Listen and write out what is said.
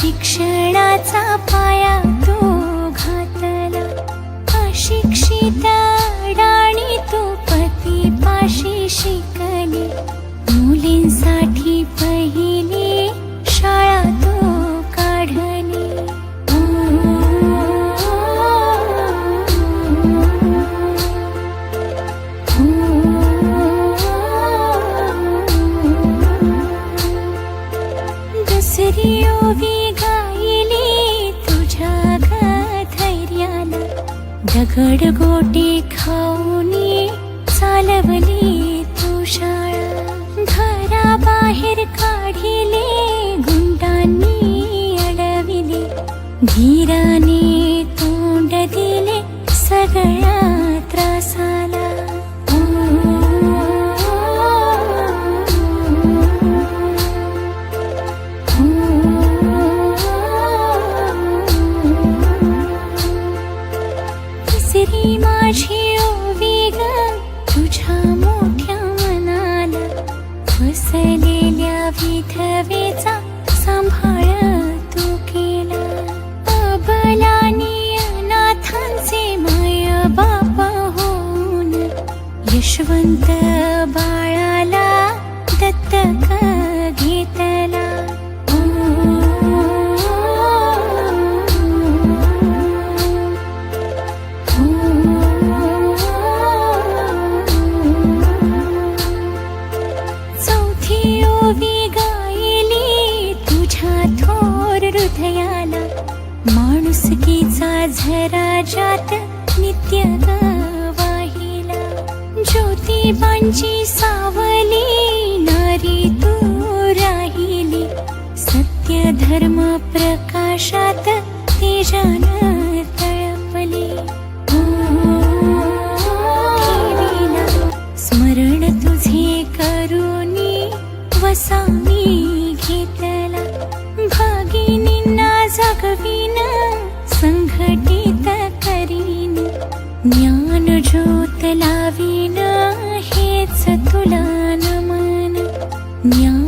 शिक्षणाचा पाया तो घातला. अशिक्षित अडाणी तो पती पाशी शिकली. मुलींसाठी पहिली शाळा तो काढली. दुसरी दगड गोटे खाऊनी चालवली तू शाळा घराबाहेर काढिले गुंडांनी अडविले. धीराने विधवेचा सांभाळ तू केला. अबलानी अनाथांचे माय बाप होऊन यशवंत बाळाला दत्तक माणुसकीचा झरा जात नित्य वाहिला ज्योतिबांची सावली नारी तू राहिली. सत्य धर्म प्रकाशात तेजान तळपली. स्मरण तुझे करुणी वसामी घेतला. ज्ञान ज्योत लावीन हेच तुला नमन. ज्ञान